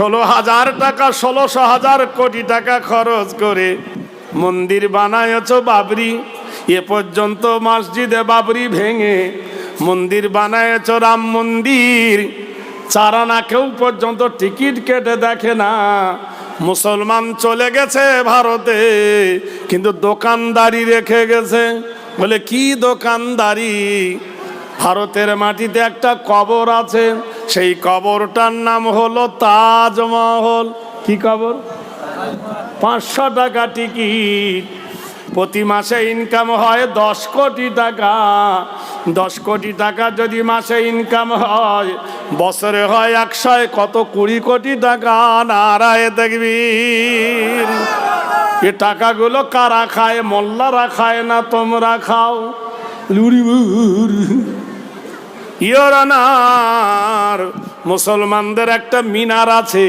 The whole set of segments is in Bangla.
ষোলো হাজার টাকা ষোলোশো হাজার কোটি টাকা খরচ করে মন্দির বানায়ছ বাবরি। এ পর্যন্ত মসজিদে বাবরি ভেঙে মন্দির বানায়ছ রাম মন্দির। চারানা কেউ পর্যন্ত টিকিট কেটে দেখে না। মুসলমান চলে গেছে ভারতে, কিন্তু দোকানদারি রেখে গেছে। বলে, কি দোকানদারি? ভারতের মাটিতে একটা কবর আছে। সেই কবরটার নাম হলো তাজমহল। কি কবর? পাঁচশো টাকা টিকিট। প্রতি মাসে ইনকাম হয় দশ কোটি টাকা। দশ কোটি টাকা যদি মাসে ইনকাম হয়, বছরে হয় একশো কত কুড়ি কোটি টাকা? নারায় দেখবি এ টাকাগুলো কারা খায়? মোল্লারা খায় না তোমরা খাও। লুড়ি ইয়রানার, মুসলমানদের একটা মিনার আছে।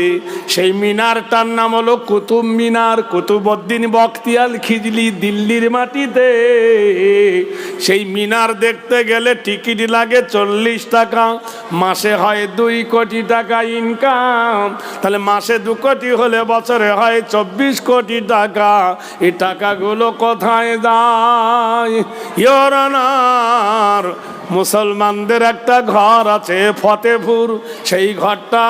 সেই মিনারটার নাম হলো কুতুব মিনার কুতুবদ্দিন বখতিয়াল খিজলি দিল্লির মাটিতে। সেই মিনার দেখতে গেলে টিকিট লাগে চল্লিশ টাকা, মাসে হয় দুই কোটি টাকা ইনকাম তাহলে মাসে দু কোটি হলে বছরে হয় চব্বিশ কোটি টাকা। এই টাকাগুলো কোথায় যায়? ইয়রানার মুসলমানদের একটা ঘর আছে ফতেপুর সেই ঘরটা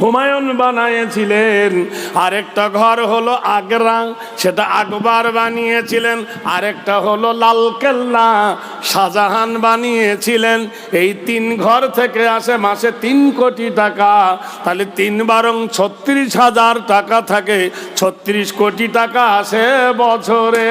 হুমায়ুন বানিয়েছিলেন। আরেকটা ঘর হলো আগ্রা, সেটা আকবর বানিয়েছিলেন। আরেকটা হলো লালকেল্লা, শাহজাহান বানিয়েছিলেন। এই তিন ঘর থেকে আসে মাসে তিন কোটি টাকা। তাহলে তিন বারং ছত্রিশ হাজার টাকা থাকে। ছত্রিশ কোটি টাকা আসে বছরে।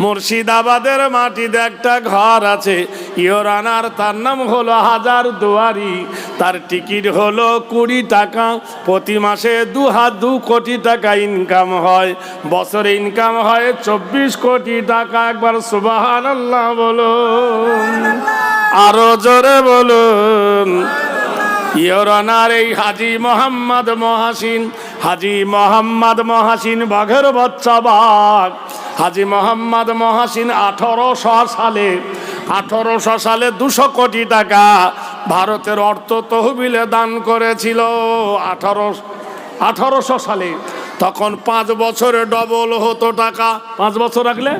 মুর্শিদাবাদের মাটিতে একটা ঘর আছে। ইয়োরানার তার নাম হলো হাজার দুয়ারি। তার টিকিট হলো কুড়ি টাকা, প্রতি মাসে দু হাত দু কোটি টাকা ইনকাম হয়। বছরে ইনকাম হয় চব্বিশ কোটি টাকা। একবার সুবাহান আল্লাহ বলুন। আরও জোরে বলুন। ইয়রানার এই হাজি মোহাম্মদ মহাসিন, হাজি মোহাম্মদ মহাসিন বাঘের বাচ্চা বাঘ। হাজি মোহাম্মদ মহাসিন আঠারোশো সালে আঠারোশো সালে দুশো কোটি টাকা ভারতের অর্থ তহবিলে দান করেছিল আঠারো, আঠারোশো সালে। তখন পাঁচ বছরে ডবল হতো টাকা। পাঁচ বছর রাখলে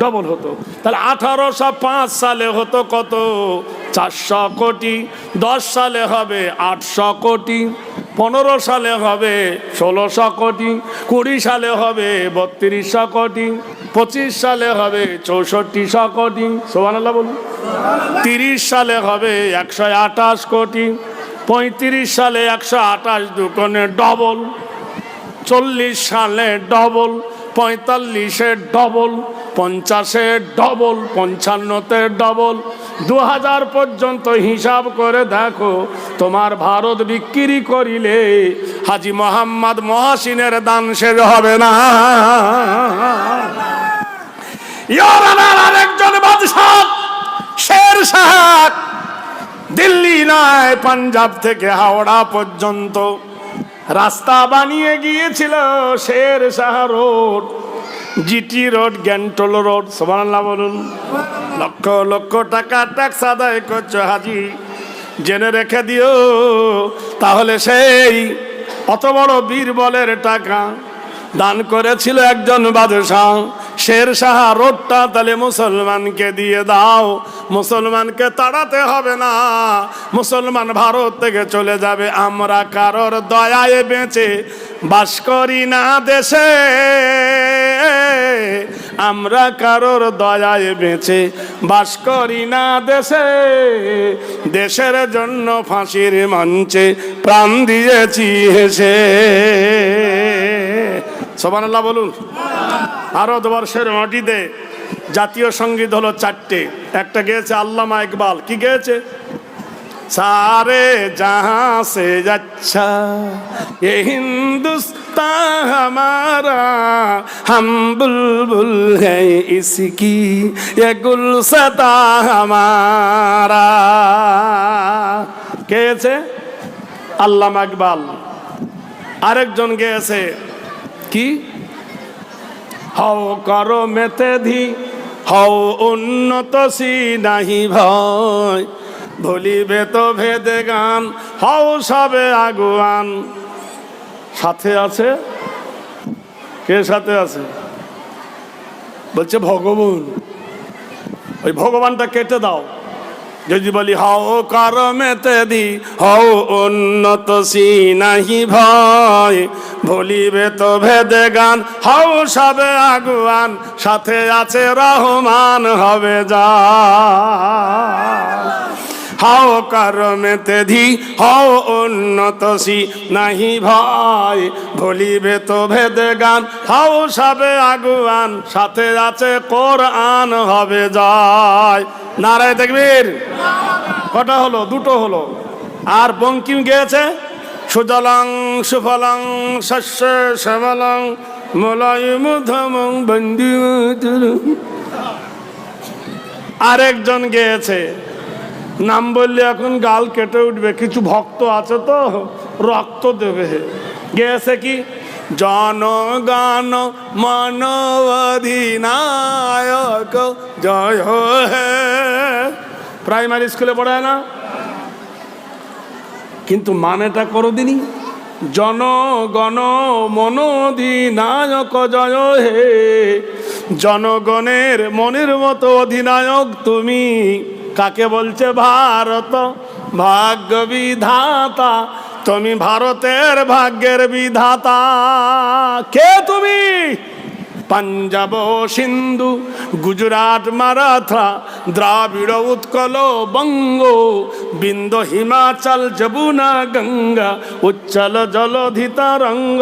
ডবল হতো। তাহলে আঠারোশো পাঁচ সালে হতো কত? চারশো কোটি। দশ সালে হবে আটশো কোটি। পনেরো সালে হবে ষোলোশো কোটি, কুড়ি সালে হবে বত্রিশশো কোটি, পঁচিশ সালে হবে চৌষট্টিশো কোটি আল্লাহ বলুন। তিরিশ সালে হবে একশো আঠাশ কোটি, পঁয়ত্রিশ সালে একশো আঠাশ দুকোনে ডবল চল্লিশ সালে ডবল পঁয়তাল্লিশে ডবল পঞ্চাশে ডবল পঞ্চান্নতে ডবল দু হাজার পর্যন্ত হিসাব করে দেখো, তোমার ভারত বিক্রি করিলে হাজি মোহাম্মদ মহাসিনের দান শেষ হবে না। আরেকজন বাদশাহ, শের শাহ। দিল্লি নয়, পাঞ্জাব থেকে হাওড়া পর্যন্ত। রাস্তা বানিয়ে গিয়েছিল Sher Shah road. GT road, গ্যান্টল road সোমান্লা বলুন। লক্ষ লক্ষ টাকা ট্যাক্স আদায় করছ হাজি। জেনে রেখে দিও, তাহলে সেই অত বড় বীরবলের টাকা দান করেছিল একজন বাদশাহ। শের শাহ রোডটা তাহলে মুসলমানকে দিয়ে দাও। মুসলমানকে তাড়াতে হবে না। মুসলমান ভারত থেকে চলে যাবে। আমরা কারোর দয়ায় বেঁচে বাস করি না দেশে। আমরা কারোর দয়ায় বেঁচে বাস করি না দেশে। দেশের জন্য ফাঁসির মঞ্চে প্রাণ দিয়েছি হেসে। সোমান আল্লাহ বলুন। ভারতবর্ষের মাটিতে জাতীয় সংগীত হলো চারটে। একটা গেয়েছে আল্লামা ইকবাল। কি গেয়েছে? সারে জাহাं से अच्छा ये हिंदुस्तान हमारा हम बुलबुल है इसकी ये गुलसता हमारा গেয়েছে আল্লামা ইকবাল আরেকজন গেয়েছে কি হও করো মেতে ধি হও উন্নত সি নাহি ভয় ভুলিবে তো ভেদে গান, হও সবে আগুয়ান। সাথে আছে? কে সাথে আছে? বলছে, ভগবান। ওই ভগবানটা কেটে দাও। যদি বলি, হও কর মেতে দি, হও উন্নত সি নাহি ভয়। ভুলিবে তো ভেদে গান, হও সবে আগুয়ান। সাথে আছে রহমান, হবে যা। হাও কারমেতে ধি, হও উন্নতসি, নাহি ভয় ভুলিবে তো ভেদে গান হাও সবে আগুয়ান, সাথে আছে কোরআন হবে জয়। নারায় দেখবীর কটা হলো? দুটো হলো। আর বঙ্কিম গেয়েছে? সুজলং, সুফলং, শস্য শ্যামলং, মলয় মুধমং বন্দী আরেকজন গেয়েছে। নাম বললে এখন গাল কেটে উঠবে, কিছু ভক্ত আছে তো, রক্ত দেবে। গেছে কি? জনগান মানবাধিনায়ক জয় হে প্রাইমারি স্কুলে পড়ায় না? কিন্তু মানেটা করো দিনই জনগণ মনোধিনায়ক জয় হে। জনগণের মনের মতো অধিনায়ক তুমি। কাকে বলছে ভারত? ভাগ্য বিধাতা তুমি ভারতের ভাগ্যের বিধাতা। কে তুমি? পাঞ্জাব সিন্ধু, গুজরাট, মারাঠা, দ্রাবিড় উৎকল বঙ্গ, বিন্দ, হিমাচল, যমুনা, গঙ্গা উচ্চল জলধিতা রঙ্গ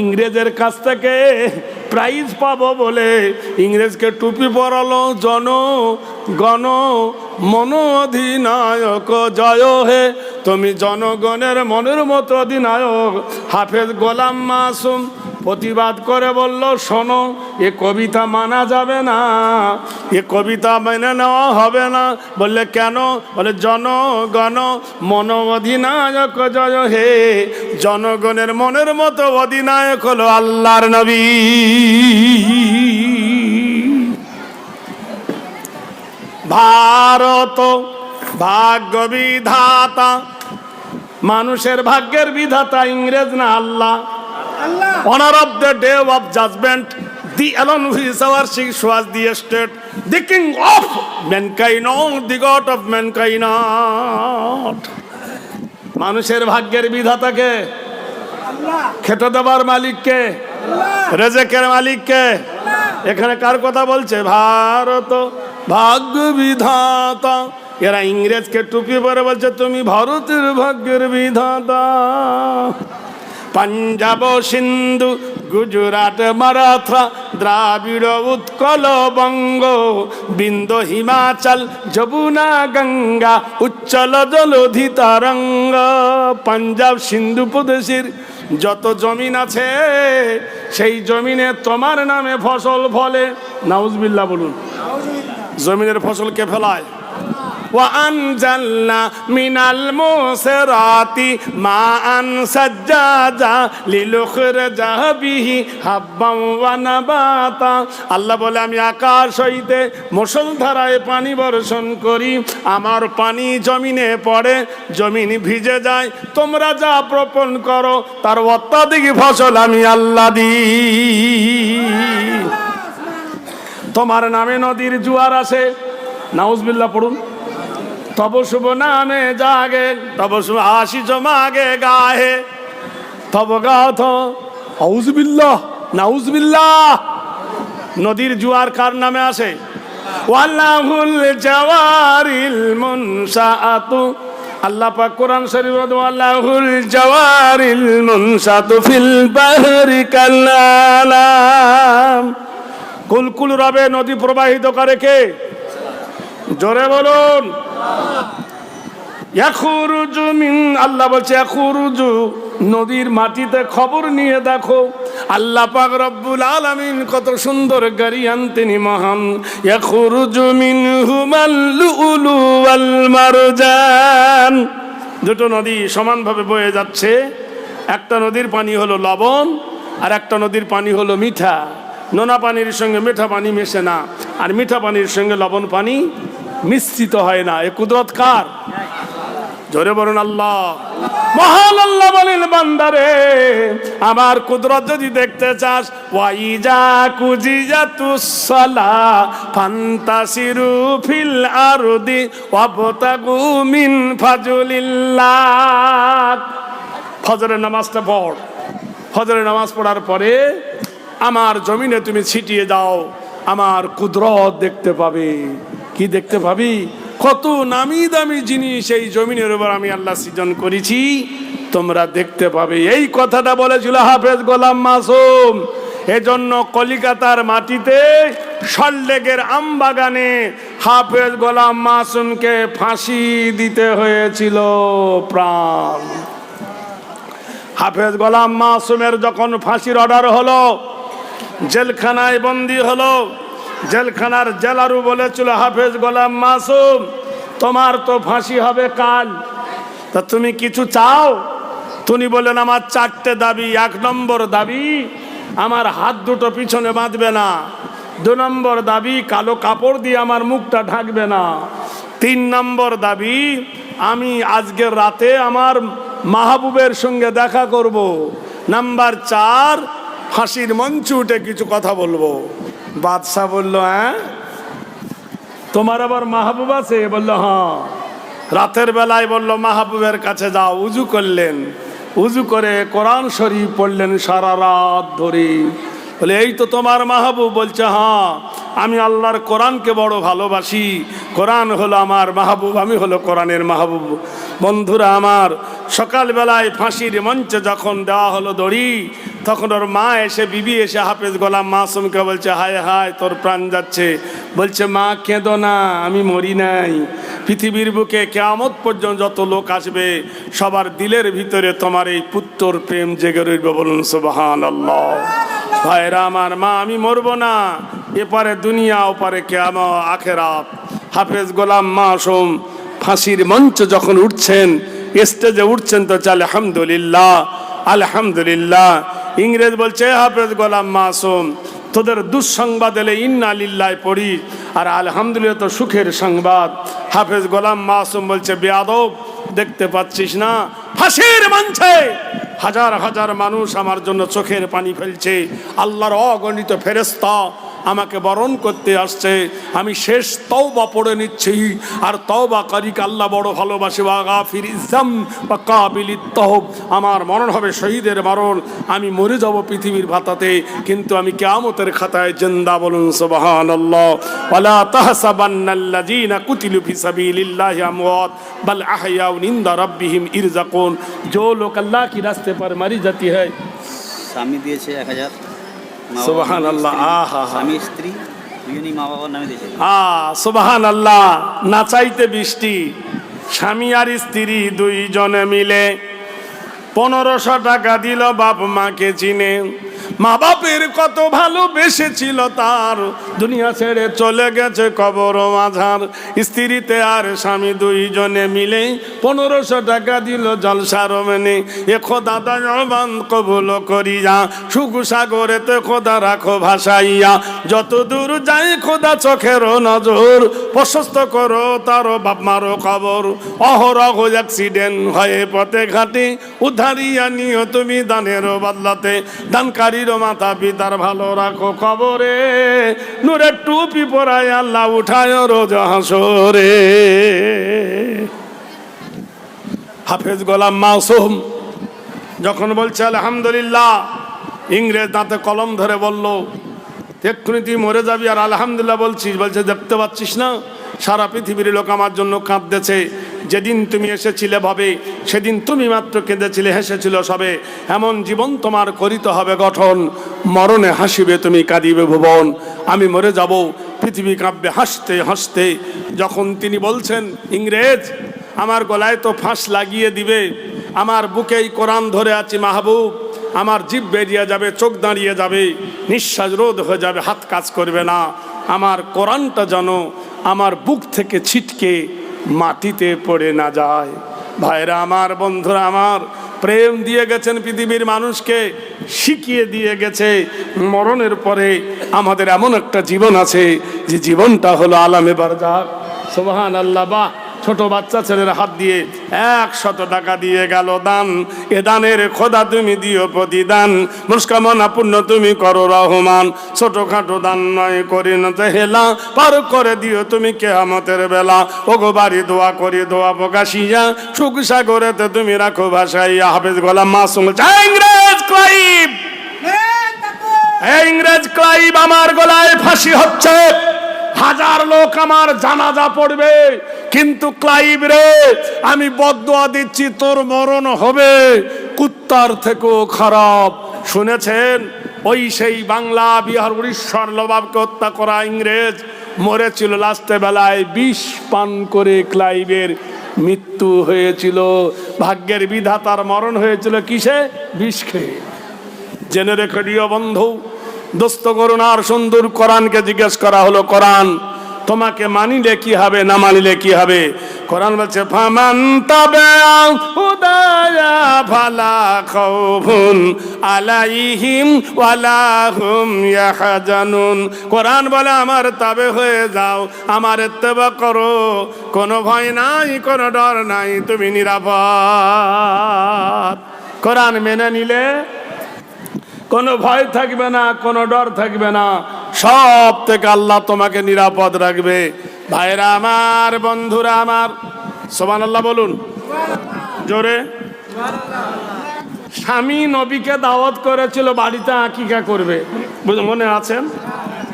ইংরেজের কাছ থেকে প্রাইজ পাবো বলে ইংরেজকে টুপি পরালো জন, গণ, মন অধিনায়ক। জয় হে তুমি জনগণের মনের মতো অধিনায়ক। হাফেজ গোলাম মাসুম প্রতিবাদ করে বলল, শোনো, এ কবিতা মানা যাবে না। এ কবিতা মেনে নেওয়া হবে না। বললে, কেন? বলে, জনগণ মন অধিনায়ক, জয় হে। জনগণের মনের মতো অধিনায়ক হলো আল্লাহর নবী। ভারত ভাগ্য বিধাতা, মানুষের ভাগ্যের বিধাতা ইংরেজ না আল্লাহ? Honor of the day of judgment, the alone who is our Shish was the state, the king of mankind, not the god of mankind. মানুষের ভাগ্যের বিধাতাকে খেতে দেবার মালিককে রেজেকের মালিককে এখানে কার কথা বলছে ভারত ভাগ্য বিধাতা এরা ইংরেজকে টুপি পরে বলছে তুমি ভারতের ভাগ্যের বিধাতা পাঞ্জাব সিন্ধু গুজরাট মারাঠা দ্রাবিড় উৎকল বঙ্গ বিন্দ হিমাচল যমুনা গঙ্গা উচ্চল জলধি তারঙ্গ। পাঞ্জাব সিন্ধু প্রদেশের যত জমিন আছে সেই জমিনে তোমার নামে ফসল ফলে। নাউজবিল্লা বলুন। জমিনের ফসল কে ফেলায়? وأنزلنا من الموسرات ماء سجاجا لنخرج به حبا ونباتا আল্লাহ বলে আমি আকাশ হইতে মুসলধারায় পানি বর্ষণ করি আমার পানি জমিনে পড়ে জমিন ভিজে যায় তোমরা যা প্রপন করো তার অত্যাধিক ফসল আমি আল্লাহ দিই তোমার নামে নদীর জোয়ার আছে নাউজবিল্লা পড়ুন তব শুভ নামে জাগে, তব শুভ আশিস মাগে গাহে। তব গাথ আউজবিল্লাহ নাউজবিল্লাহ নদীর জুয়ার কার নামে আসে? ওয়াল্লাহুল জাওয়ারিল মুনসাআতু আল্লাহ পাক কোরআন শরীফ ওয়াল্লাহুল জাওয়ারিল মুনসাতু ফিল বাহরি কাল্লালাম। কুলকুল রবে নদী প্রবাহিত করে কে? জোরে বলুন। মিন, আল্লাহ বলছে, ইয়াখুরুজু, নদীর মাটিতে খবর নিয়ে দেখো। আল্লাহ পাক রব্বুল আলামিন কত সুন্দর গারিয়ান তিনি মহান। ইয়াখুরুজু মিন হুমাল লুলু দুটো নদী সমানভাবে বয়ে যাচ্ছে। একটা নদীর পানি হলো লবণ, আর একটা নদীর পানি হলো মিঠা। নোনা পানির সঙ্গে মিঠা পানি মেশে না, আর মিঠা পানির সঙ্গে লবণ পানি মিশ্রিত হয় না। এ কুদরত কার? জোরে বলুন আল্লাহ। মহান আল্লাহ বলেন বান্দারে, আমার কুদরত যদি দেখতে চাস, ওয়াইজা কুজিজা তুসলা ফান্তাসিরু ফিল আরদি, ওয়াবতাগু মিন ফাজুলিল্লাহ। ফজরের নামাজটা পড়। ফজরের নামাজ পড়ার পরে আমার জমিনে তুমি ছিটিয়ে যাও আমার কুদরত দেখতে পাবে। কি দেখতে পাবি? কত নামি দামি জিনিস এই জমিনের উপর আমি আল্লাহ সৃজন করেছি। তোমরা দেখতে পাবে। এই কথাটা বলেছিল হাফেজ গোলাম মাসুম। এজন্য কলিকাতার মাটিতে সল্লেগের আম বাগানে হাফেজ গোলাম মাসুমকে ফাঁসি দিতে হয়েছিল প্রাণ। হাফেজ গোলাম মাসুমের যখন ফাঁসির অর্ডার হলো, জেলখানায় বন্দি হলো জেলখানার জেলারু বলেছিল, হাফেজ গোলাম মাসুম, তোমার তো ফাঁসি হবে কাল। তা তুমি কিছু চাও? তুমি বলেন আমার চারটে দাবি। এক নম্বর দাবি, আমার হাত দুটো পিছনে বাঁধবে না। দু নম্বর দাবি, কালো কাপড় দিয়ে আমার মুখটা ঢাকবে না। তিন নম্বর দাবি, আমি আজকের রাতে আমার মাহবুবের সঙ্গে দেখা করব। নাম্বার চার, ফাঁসির মঞ্চে উঠে কিছু কথা বলব। বাদশাহ বলল হ্যাঁ? তোমার আবার মাহবুব আছে? বলল হ্যাঁ। রাতের বেলায় বলল মাহবুবের কাছে যাও উজু করলেন। উজু করে কোরআন শরীফ পড়লেন সারা রাত ধরে। বলে এই তো তোমার মাহবুব। বলছে হ্যাঁ আমি আল্লাহর কোরআনকে বড় ভালোবাসি। কোরআন হলো আমার মাহবুব আমি হলো কোরআনের মাহবুব। বন্ধুরা আমার সকালবেলায় ফাঁসির মঞ্চে যখন দেওয়া হলো দড়ি তখন ওর মা এসে, বিবি এসে হাফেজ গোলাম মাসুমকে বলছে, হায় হায়, তোর প্রাণ যাচ্ছে। বলছে, মা, কেঁদো না, আমি মরি নাই। পৃথিবীর বুকে কেয়ামত পর্যন্ত যত লোক আসবে, সবার দিলের ভিতরে তোমার এই পুত্তর প্রেম জেগে রইবে বলুন সুবাহান আল্লাহ ভাইরা, আমার মা, আমি মরবো না। এপারে দুনিয়া, ওপারে কেয়াম আখেরাত। হাফেজ গোলাম মাসুম ফাঁসির মঞ্চ যখন উঠছেন, স্টেজে উঠছেন, তো চালে আলহামদুলিল্লাহ আলহামদুলিল্লাহ। ইংরেজ বলছে হাফেজ গোলাম মাসুম, তোদের দুঃসংবাদ এলে ইন্না লিল্লায় পড়ি, আর আলহামদুলিল্লাহ তো সুখের সংবাদ। হাফেজ গোলাম মাসুম বলছে, বেয়াদব, দেখতে পাচ্ছিস না, ফাঁসির মানছে হাজার হাজার মানুষ আমার জন্য চোখের পানি ফেলছে, আল্লাহর অগণিত ফেরেস্তা আমাকে বরণ করতে আসছে আমি শেষ তওবা পড়ে নিচ্ছি আর তওবা কারিক আল্লাহ বড় ভালোবাসে বা গাফির ইজাম বা কাবিল তহব আমার মরণ হবে শহীদের মরণ আমি মরে যাব পৃথিবীর ভাতাতে কিন্তু আমি কেয়ামতের খাতায় জিন্দা বলুন সুবহান আল্লাহ ওয়ালা তাহসাবান্নাল্লাযীনা কুতিলু ফি সাবিলিল্লাহি আমওয়াত বাল আহয়াউ ইনদা রাব্বিহিম ইরজাকুন जो लोग अल्लाह की रास्ते पर मरी जाती है স্বামী দিয়েছে এক হাজার মা বাবা সুবহান আল্লাহ, আহা। স্বামী স্ত্রী সুবহান আল্লাহ নাচাইতে বৃষ্টি। স্বামী আর স্ত্রী দুইজনে মিলে পনেরোশো টাকা দিল বাপ মাকে চিনে। মা বাপের কত ভালোবেসেছিল তার। দুনিয়া ছেড়ে চলে গেছে কবর মাঝার স্ত্রীতে আর স্বামী দুইজনে মিলে পনেরোশো টাকা দিল জলসার মেনে। এ খোদা দান কবুল করিয়া সুগু সাগরেতে খোদা রাখো ভাসাইয়া। যত দূর যাই খোদা চোখের নজর, প্রশস্ত করো তারও বাপ মারো খবর। অহরহ অ্যাক্সিডেন্ট হয়ে পথে ঘাটে, উদ্ধারিয়া নিও তুমি দানের বদলাতে। দানকারীর মাথা পিতার ভালো রাখো খবরে। নূরের টুপি পরায় আল্লাহ উঠায় রোজ হাসরে। হাফেজ গোলাম মাসুম যখন বলছে, আলহামদুলিল্লাহ। ইংরেজ দাঁতে কলম ধরে বলল, এক্ষুনি তুই মরে যাবি। আর আলহামদুলিল্লাহ বলছিস। বলছে, দেখতে পাচ্ছিস না? সারা পৃথিবীর লোক আমার জন্য কাঁদতেছে। যেদিন তুমি এসেছিলে ভাবে, সেদিন তুমি মাত্র কেঁদেছিলে, হেসেছিল সবে। এমন জীবন তোমার করিতে হবে গঠন। মরণে হাসিবে তুমি, কাঁদিবে ভুবন। আমি মরে যাব, পৃথিবী কাঁপবে হাসতে হাসতে। যখন তিনি বলছেন, ইংরেজ, আমার গলায় তো ফাঁস লাগিয়ে দিবে। আমার বুকেই কোরআন ধরে আছি মাহবুব। আমার জিভ বেরিয়ে যাবে, চোখ দাঁড়িয়ে যাবে। নিঃশ্বাস রোধ হয়ে যাবে, হাত কাজ করবে না। আমার কোরআনটা যেন আমার বুক থেকে ছিটকে মাটিতে পড়ে না যায়। ভাইরা আমার, বন্ধুরা আমার, প্রেম দিয়ে গেছেন পৃথিবীর মানুষকে, শিখিয়ে দিয়ে গেছে। মরণের পরে আমাদের এমন একটা জীবন আছে, যে জীবনটা হলো আলামে বারজাক সোহান আল্লাহ বাহ। ছোট বাচ্চা ছেলের হাত দিয়ে একশত টাকা দিয়ে গেল দান। এ দানের খোদা তুমি দিও প্রতিদান। মুস্কামনা পূর্ণ তুমি করো রহমান। ছোটখাটো দান নয় করি না হেলা পার করে দিও তুমি কেয়ামতের বেলা। ওগো বাড়ি দোয়া করি, দোয়া প্রকাশিয়া। সুখ সাগরেতে তুমি রাখো ভাসাইয়া। হাফেজ গোলাম মাসুম ইংরেজ ক্লাইব! ইংরেজ ক্লাইভ আমার গলায় ফাঁসি হচ্ছে। হাজার লোক আমার জানাজা পড়বে। কিন্তু ক্লাইভ রে, আমি বদুয়া দিচ্ছি, তোর মরণ হবে। কুত্তার থেকেও খারাপ। শুনেছেন? ওই সেই বাংলা বিহার উড়িষ্যার নবাবকে হত্যা করা ইংরেজ মরেছিল লাস্টে বেলায়, বিষ পান করে ক্লাইভের মৃত্যু হয়েছিল। ভাগ্যের বিধাতার মরণ হয়েছিল কিসে? বিষ খেয়ে। জেনে রেখে বন্ধু, দোস্ত করুণার সুন্দর কোরআনকে জিজ্ঞেস করা হলো, কোরআন তোমাকে মানিলে কি হবে, না মানিলে কি হবে? কোরআন বলছে, ফামান তবে হুদায়া ফালা খাউফুন আলাইহিম ওয়ালা হুম ইয়াহজানুন। কোরআন বলে, আমার তবে হয়ে যাও, আমার ইত্তেবা করো। কোনো ভয় নাই, কোনো ডর নাই, তুমি নিরাপদ। কোরআন মেনে নিলে কোনো ভয় থাকবে না, কোনো ডর থাকবে না। সব থেকে আল্লাহ তোমাকে নিরাপদ রাখবে। ভাইরা আমার বন্ধুরা আমার সোমান আল্লাহ বলুন। জোরে। স্বামী নবীকে দাওয়াত করেছিল বাড়িতে আকিকা করবে। বুঝ- মনে আছেন?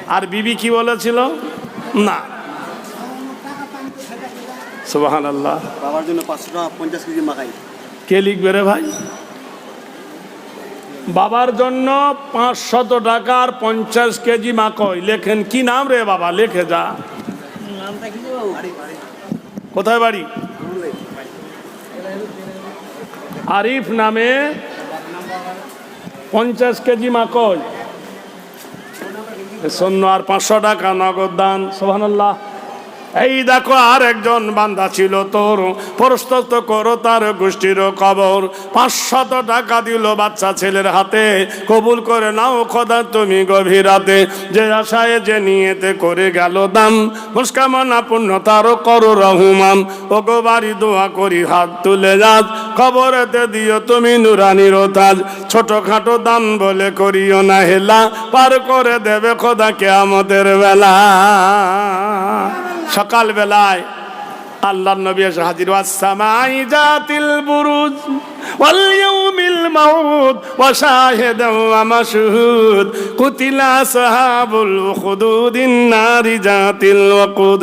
আর বিবি কি বলেছিল? না। সুবাহান আল্লাহ বাবার জন্য পাঁচশো টাকা পঞ্চাশ কেজি মাখাই। কে লিখবে রে ভাই? বাবার জন্য পাঁচশত টাকার পঞ্চাশ কেজি মাকই। লেখেন, কি নাম রে বাবা? লেখে যা। কোথায় বাড়ি? আরিফ নামে পঞ্চাশ কেজি মাকই। শূন্য আর পাঁচশো টাকা নগদ দান। সোহানাল্লাহ এই দেখো আর একজন বান্দা ছিল তোর। প্রস্তুত করো তার গোষ্ঠীর কবর। পাঁচশত টাকা দিল বাচ্চা ছেলের হাতে। কবুল করে নাও খোদা তুমি গভীর রাতে। যে আশায় যে নিয়েতে করে গেল দাম। মুস্কামনা পূর্ণ তারও করো রহুমান ও গো বাড়ি দোয়া করি হাত তুলে যাত। খবরেতে দিও তুমি নুরানির তাজ ছোটখাটো দান বলে করিও না হেলা। পার করে দেবে খোদা কেয়ামতের বেলা। সকাল বেলায় আল্লাহ নবী এসে হাজির, ওয়াসসামাই জাতিল বুরুজ ওয়াল ইয়াউমিল মাউদ ওয়া শাহিদু ওয়া মাশহুদ কুতিলা আসহাবুল উখদুদিন নারি জাতিল ওয়াকুদ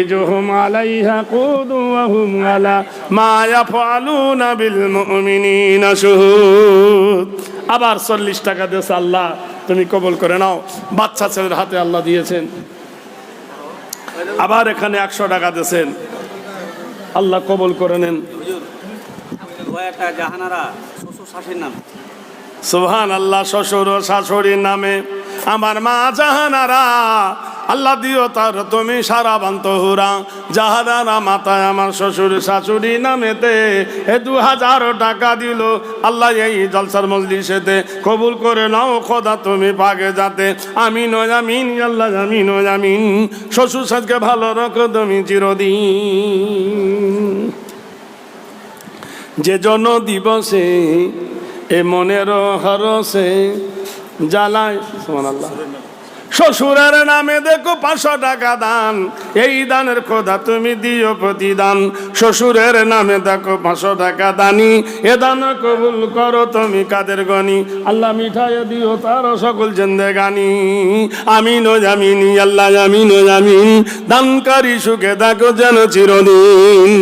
ইজহুম আলাইহা কুদ ওয়া হুম আলা মা ইয়াফআলুনা বিল মুমিনিনা শুহুদ। আবার চল্লিশ টাকা দিয়েছে আল্লাহ, তুমি কবুল করে নাও। বাচ্চা ছেলের হাতে আল্লাহ দিয়েছেন। আবার এখানে একশো টাকা দিয়েছেন। আল্লাহ কবল করে নেন। সোহান আল্লাহ শ্বশুর ও শাশুড়ির নামে। আমার মা জাহানারা আল্লাহ দিও তার, তুমি সারা বান্তহুরা। জাহানারা মাতায় আমার শ্বশুর শাশুড়ি নামেতে এ দু হাজার টাকা দিল। আল্লাহ এই জলসার মজলিসেতে কবুল করে নাও খোদা, তুমি পাগে যাতে। আমি ও আমিন, আল্লাহ আমিন ও আমিন। শ্বশুর সাজকে ভালো রাখো তুমি চিরদিন। যে জন দিবসে এ মনের হরসে জ্বালায়, সুবহানাল্লাহ। শ্বশুরের নামে দেখো পাঁচশো টাকা দান। এই দানের খোদা তুমি দিও প্রতিদান। শ্বশুরের নামে দেখো পাঁচশো টাকা দানি। এ দান কবুল করো তুমি কাদের গনি? আল্লাহ মিঠাই দিও তার সকল জেন্দে গানি আমিন ও জামিন আল্লাহ আমিন ও জামিন দানকারী সুখে দেখো যেন চিরদিন।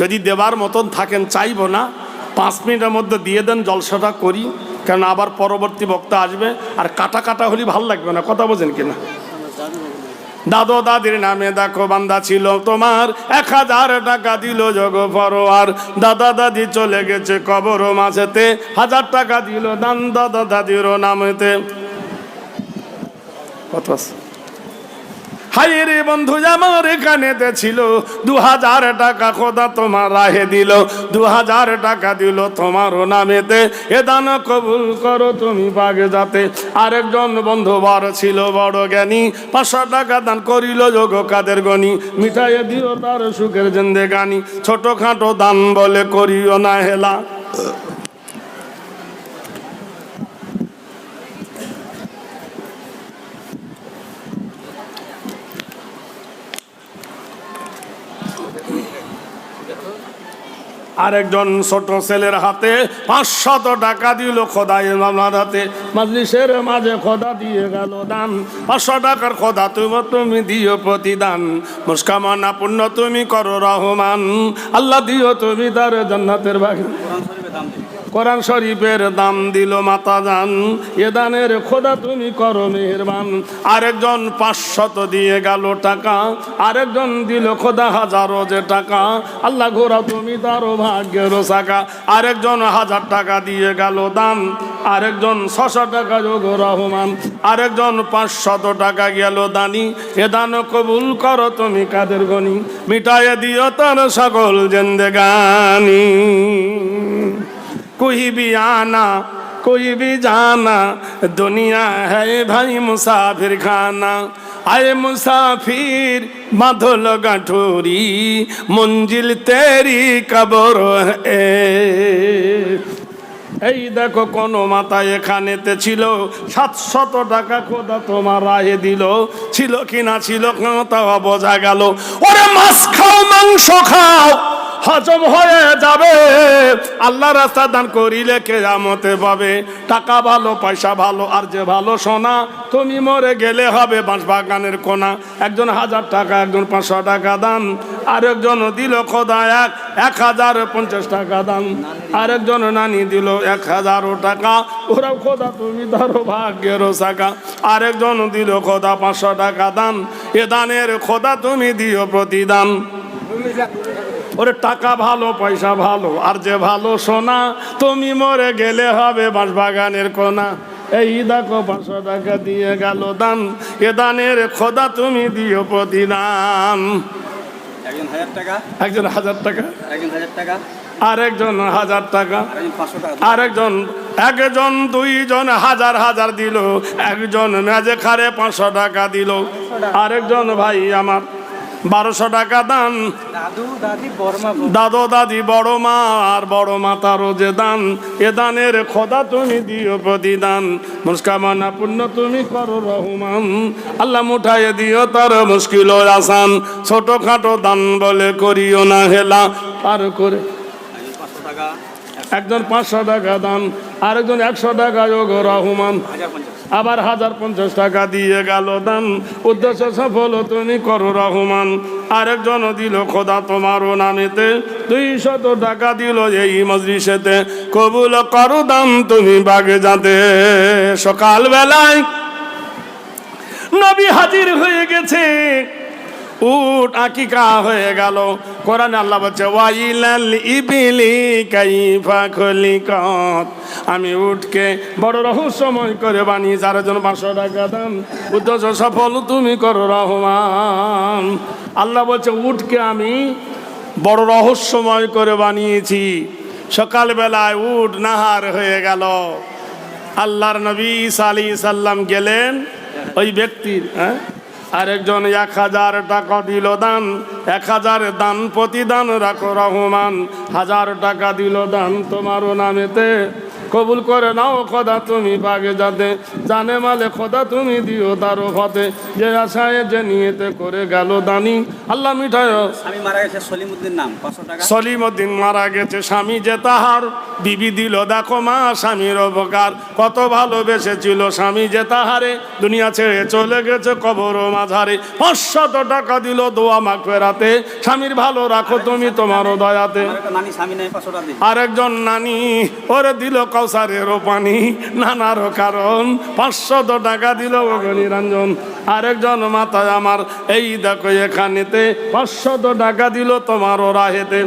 যদি দেবার মতন থাকেন, চাইব না। পাঁচ মিনিটের মধ্যে দিয়ে দেন, জলসাটা করি। কেন আবার পরবর্তী বক্তা আসবে, আর কাটা কাটা হলে ভালো লাগবে না, কথা বোঝেন কিনা? দাদো দাদির নামে দেখো বান্দা ছিল তোমার, এক হাজার টাকা দিল যোগ ফরোয়ার। দাদা দাদি চলে গেছে কবর মাঝেতে, হাজার টাকা দিল দান দাদা দাদিরও নামেতে। কত আছে? হাই রে বন্ধু, আমার এখানেতে ছিল। দু হাজার টাকা খোদা তোমার রাহে দিল। দু হাজার টাকা দিল তোমারও নামেতে। এ দান কবুল করো তুমি বাগে যাতে আরেকজন বন্ধু বড় ছিল, বড় জ্ঞানী। পাঁচশো টাকা দান করিল যোগ কাদের গণি। মিঠাইয়ে দিল তার সুখের জেন্দে গানি ছোটখাটো দান বলে করিও না হেলা। আরেকজন ছোট ছেলের হাতে পাঁচশত টাকা দিল খোদাই ইমামার হাতে। মাজলিসের মাঝে খোদা দিয়ে গেল দান। পাঁচশো টাকার খোদা তুমি তুমি দিও প্রতিদান। মুস্কামানা পুণ্য তুমি করো রহমান। আল্লাহ দিও তুমি তার জান্নাতের বাকি কোরআন শরীফের দাম দাম দিল মাতা যান এ দানের খোদা তুমি করো মেহেরবান। আরেকজন পাঁচশত দিয়ে গেল টাকা। আরেকজন দিল খোদা হাজারো যে টাকা। আল্লাহ ঘোরা তুমি তারও ভাগ্যের শাখা আরেকজন হাজার টাকা দিয়ে গেল দান। আরেকজন ছশো টাকা যোগ রহমান। আরেকজন পাঁচশত টাকা গেল দানি। এ দান কবুল করো তুমি কাদের গনি। মিটাইয়ে দিও তার সকল জেন্দেগানি কহিবি আনা কহিবি জানা দুনিয়া হ্যায় ভাই মুসাফির খানা আয় মুসাফির মাধল গাঠুরি মঞ্জিল তেরি কবর এই দেখো, কোন মাতা এখানেতে ছিল, সাতশত টাকা খোদা তোমার রায়ে দিল। ছিল কি না ছিল কেন তাও বোঝা গেল। ওরে মাছ খাও, মাংস খাও। হজম হয়ে যাবে। আল্লাহ রাস্তা দান করিলে কেয়ামতে পাবে। টাকা ভালো, পয়সা ভালো, আর যে ভালো সোনা, তুমি মরে গেলে হবে বাঁশ বাগানের কোনা। একজন হাজার টাকা, একজন পাঁচশো টাকা দান। আরেকজন দিল খোদা এক এক হাজার পঞ্চাশ টাকা দান। আরেকজন নানি দিল এক হাজারও টাকা। ওরা খোদা, তুমি ধরো ভাগ্যের শাখা। আরেকজন দিল খোদা পাঁচশো টাকা দান। এ দানের খোদা তুমি দিও প্রতিদান। ওরে টাকা ভালো পয়সা ভালো আর যে ভালো সোনা তুমি মরে গেলে হবে বাঁশ বাগানের কোনা। এই দেখো পাঁচশো টাকা দিয়ে গেল দান এ দানের খোদা তুমি দিও প্রতিদান। একজন হাজার টাকা। একজন হাজার টাকা। একজন হাজার টাকা। আরেকজন হাজার টাকা। আরেকজন একজন দুইজন হাজার হাজার দিল। একজন মেজে খারে পাঁচশো টাকা দিল। আরেকজন ভাই আমার বারোশো টাকা দান। দাদু দাদি বড় মা আর বড় মা তারও যে দান। এ দানের খোদা তুমি দিও প্রতিদান। মুস্কামানা পুণ্য তুমি করো রহমান। আল্লাহ মুঠায় দিও তার মুশকিল আসান। ছোটখাটো দান বলে করিও না হেলা। আর করে একজন পাঁচশো টাকা দান আরেকজন একশো টাকা যোগ রহমান। আবার হাজার পঞ্চাশ টাকা দিয়ে গেল দাম উদ্দেশ্য সফল তুমি করো রহমান। আরেকজন দিল, খোদা তোমারও নামেতে দুই শত টাকা দিল এই মজলিসেতে। কবুল করো দাম তুমি বাগে যাতে। সকালবেলায় নবী হাজির হয়ে গেছে। উট আকিকা হয়ে গেল। কোরআন আল্লাহ বলছে, ওয়াইলাল ইবিলি কাইফা খলিকাত। আমি উটকে বড় রহস্যময় করে বানিয়ে, যার জন্য পাঁচশো টাকা দাম উদ্দেশ্য সফল, তুমি করো রহমান। আল্লাহ বলছে, উটকে আমি বড় রহস্যময় করে বানিয়েছি। সকালবেলায় উট নাহার হয়ে গেল। আল্লাহর নবী সালি সাল্লাম গেলেন ওই ব্যক্তির হ্যাঁ? আরেকজন এক হাজার টাকা দিল দান, এক হাজার দান প্রতিদান রাখো রহমান। হাজার টাকা দিল দান তোমারও নামেতে। কবুল করে নাও খোদা তুমি বাগে যাতে জানে মালে খোদা তুমি দিও তারও ফতে যে আশায় যে নিয়েতে করে গেল দানি। আল্লাহ মিঠায়। স্বামী মারা গেছে সলিমুদ্দিন নাম সলিমুদ্দিন মারা গেছে স্বামী যে তাহার। বিবি দিল দেখো মা স্বামীর উপকার কত ভালোবেসেছিল স্বামী যে তাহারে। দুনিয়া ছেড়ে চলে গেছে কবর মাঝারে। পাঁচশত টাকা দিল দোয়া মাখ ফেরাতে। স্বামীর ভালো রাখো তুমি তোমারও দয়াতে। আরেকজন নানি ওরে দিল কৌসারেরও পানি, নানারও কারণ, পাঁচশত টাকা দিল নিরঞ্জন আরেকজন মাথায় আমার, এই দেখো এখানেতে পাঁচশত টাকা দিল তোমার ওরা হেতে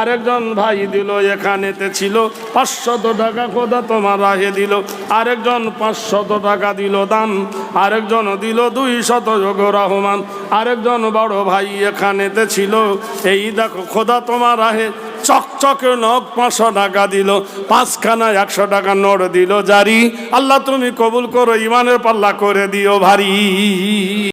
আরেকজন ভাই দিল, এখানেতে ছিল পাঁচশত টাকা, খোদা তোমার রাহে দিল। আরেকজন, পাঁচশত টাকা দিল দান। আরেকজন দিল দুই শত যোগ রহমান। আরেকজন, বড় ভাই এখানেতে ছিল। এই দেখো খোদা তোমার রাহে। চকচকে নখ পাঁচশো টাকা দিল, পাঁচখানা একশো টাকা নোট দিল জারি। আল্লাহ তুমি কবুল করো ইমানের পাল্লা করে দিও ভারী।